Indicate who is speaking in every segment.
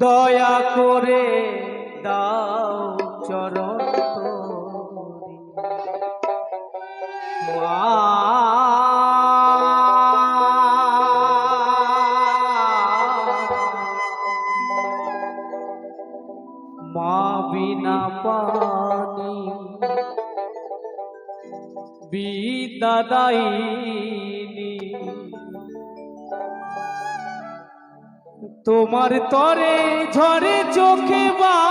Speaker 1: দয়া করে দাও চরণ। মা বিনা পানি বিদাদাইনি তোমার তরে ঝরে চোখে বাড়ি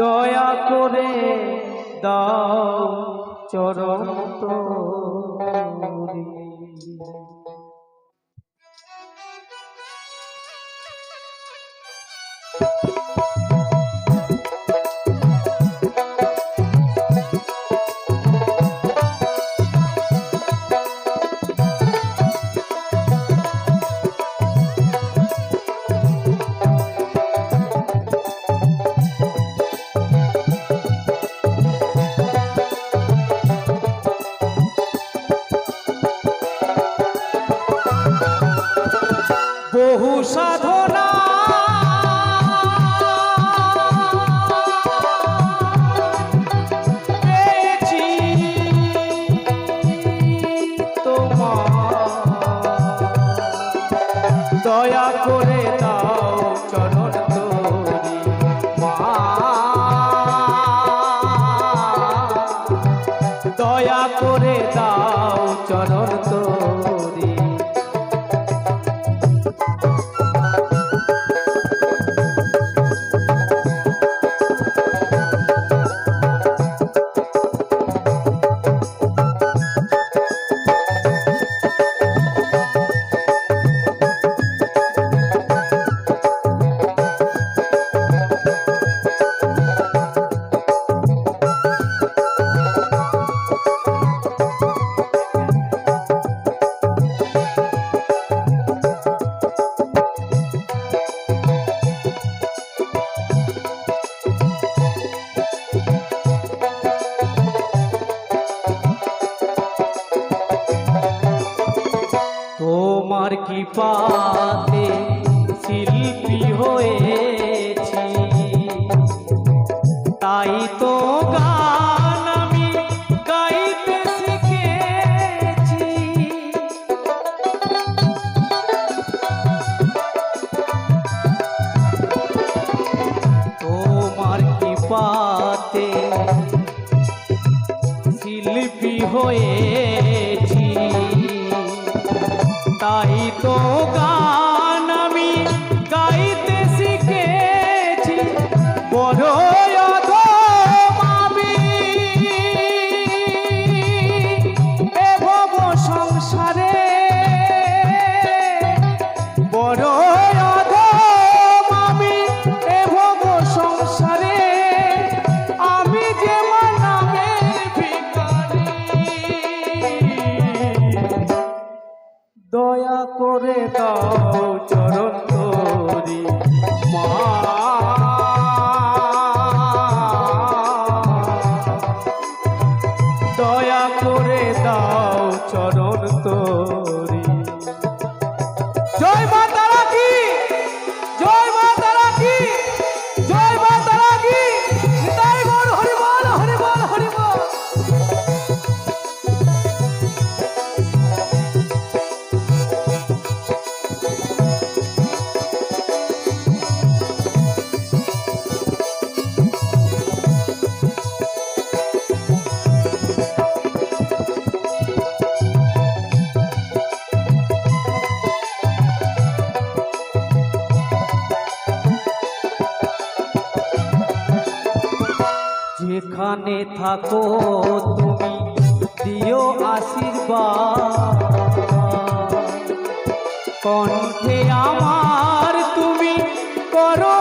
Speaker 1: দয়া করে দাও চরণ তোরি। বহু দয়া করে দাও চরণ তোরি। তোমার কি পাতে শিল্পী হয়েছি। তাই তো থাকো তুমি, দিও আশীর্বাদ। কণ্ঠে আমার তুমি করো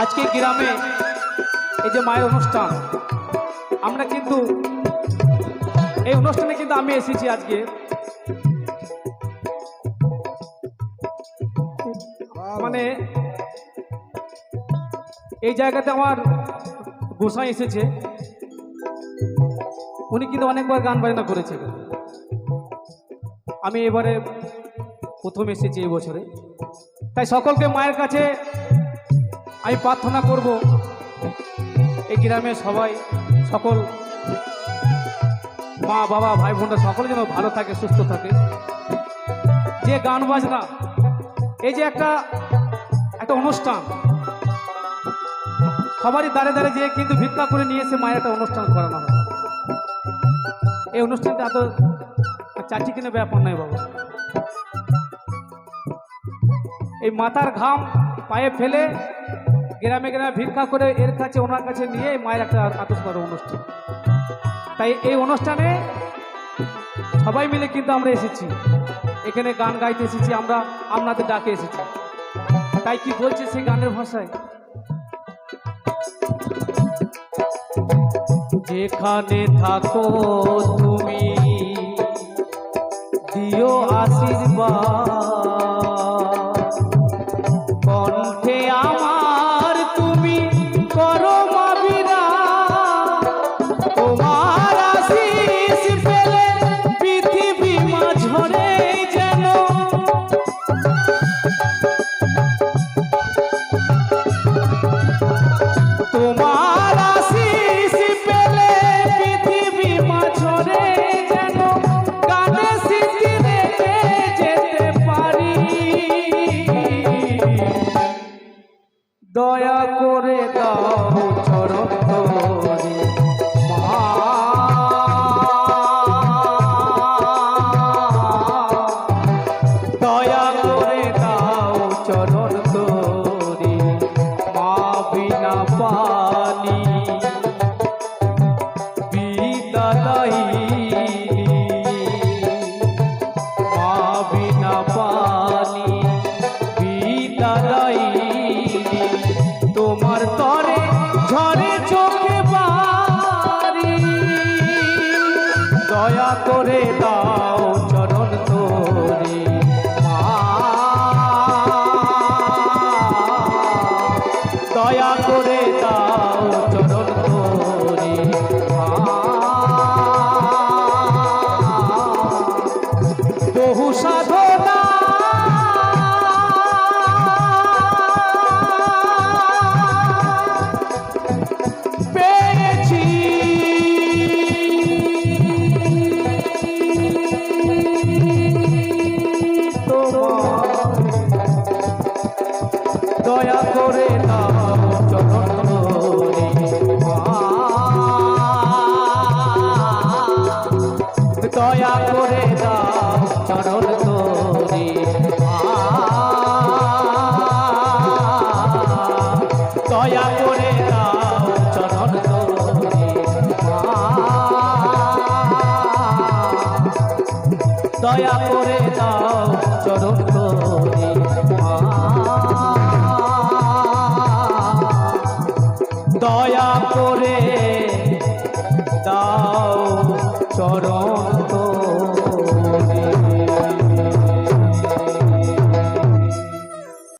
Speaker 1: আজকে গ্রামে এই যে মায়ের অনুষ্ঠান, আমরা কিন্তু এই অনুষ্ঠানে কিন্তু আমি এসেছি আজকে। মানে এই জায়গাতে আমার গোসাই এসেছে। উনি কিন্তু অনেকবার গান বাজনা করেছে আমি এবারে প্রথম এসেছি এই বছরে। তাই সকলকে মায়ের কাছে আমি প্রার্থনা করব, এই গ্রামে সবাই, সকল মা, বাবা, ভাই, বোনরা সকলে যেন ভালো থাকে, সুস্থ থাকে। যে গান বাজনা, এই যে একটা একটা অনুষ্ঠান। সবারই দাঁড়ে দাঁড়ে যে কিন্তু ভিক্ষা করে নিয়ে এসে মায়ের একটা অনুষ্ঠান করানো হয়। এই অনুষ্ঠানটা এত চাচি কিনে ব্যাপার নয় বাবা। এই মাথার ঘাম পায়ে ফেলে গ্রামে গ্রামে ভিক্ষা করে এর কাছে, ওনার কাছে নিয়ে মায়ের একটা আতস্কর অনুষ্ঠান। তাই এই অনুষ্ঠানে সবাই মিলে কিন্তু আমরা এসেছি। এখানে গান গাইতে এসেছি, আমরা আপনাদের ডাকে এসেছি। তাই কি বলছে সে গানের ভাষায়? যেখানে থাকো তুমি দিও আশীর্বাদ। দয়া করে দাও চরণ ধরে। দয়া করে দাও চরণ চরণ